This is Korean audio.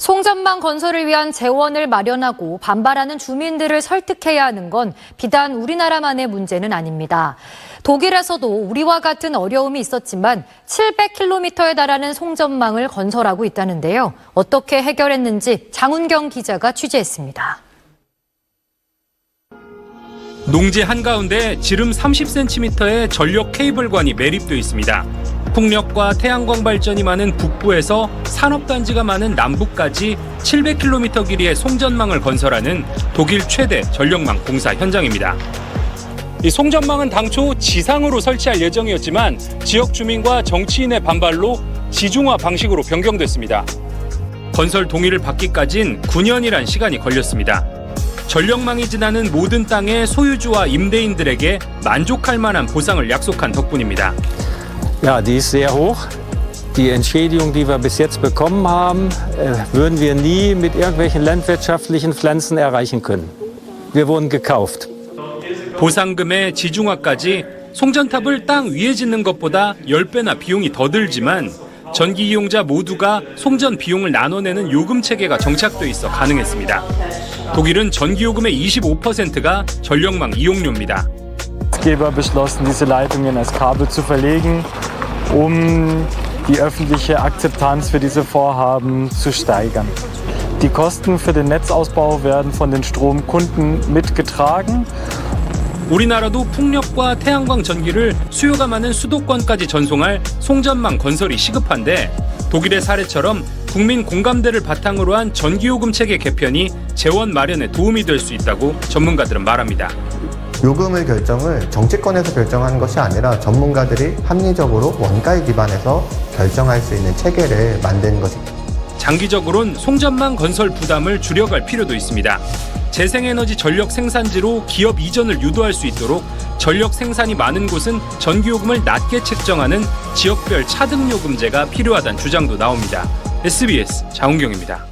송전망 건설을 위한 재원을 마련하고 반발하는 주민들을 설득해야 하는 건 비단 우리나라만의 문제는 아닙니다. 독일에서도 우리와 같은 어려움이 있었지만 700km에 달하는 송전망을 건설하고 있다는데요. 어떻게 해결했는지 장훈경 기자가 취재했습니다. 농지 한가운데 지름 30cm의 전력 케이블관이 매립돼 있습니다. 풍력과 태양광 발전이 많은 북부에서 산업단지가 많은 남부까지 700km 길이의 송전망을 건설하는 독일 최대 전력망 공사 현장입니다. 이 송전망은 당초 지상으로 설치할 예정이었지만 지역 주민과 정치인의 반발로 지중화 방식으로 변경됐습니다. 건설 동의를 받기까진 9년이란 시간이 걸렸습니다. 전력망이 지나는 모든 땅의 소유주와 임대인들에게 만족할 만한 보상을 약속한 덕분입니다. Ja, die ist sehr hoch. Die Entschädigung, die wir bis jetzt bekommen haben, äh, würden wir nie mit irgendwelchen landwirtschaftlichen Pflanzen erreichen können. Wir wurden gekauft. 보상금의 지중화까지 송전탑을 땅 위에 짓는 것보다 10배나 비용이 더 들지만 전기 이용자 모두가 송전 비용을 나눠내는 요금 체계가 정착돼 있어 가능했습니다. 독일은 전기 요금의 25%가 전력망 이용료입니다. Geber beschlossen, diese Leitungen als Kabel zu verlegen, um die öffentliche Akzeptanz für diese Vorhaben zu steigern. Die Kosten für den Netzausbau werden von den Stromkunden mitgetragen 우리나라도 풍력과 태양광 전기를 수요가 많은 수도권까지 전송할 송전망 건설이 시급한데 독일의 사례처럼 국민 공감대를 바탕으로 한 전기요금 체계 개편이 재원 마련에 도움이 될 수 있다고 전문가들은 말합니다. 요금의 결정을 정치권에서 결정하는 것이 아니라 전문가들이 합리적으로 원가에 기반해서 결정할 수 있는 체계를 만드는 것입니다. 장기적으론 송전망 건설 부담을 줄여갈 필요도 있습니다. 재생에너지 전력 생산지로 기업 이전을 유도할 수 있도록 전력 생산이 많은 곳은 전기요금을 낮게 책정하는 지역별 차등요금제가 필요하다는 주장도 나옵니다. SBS 장훈경입니다.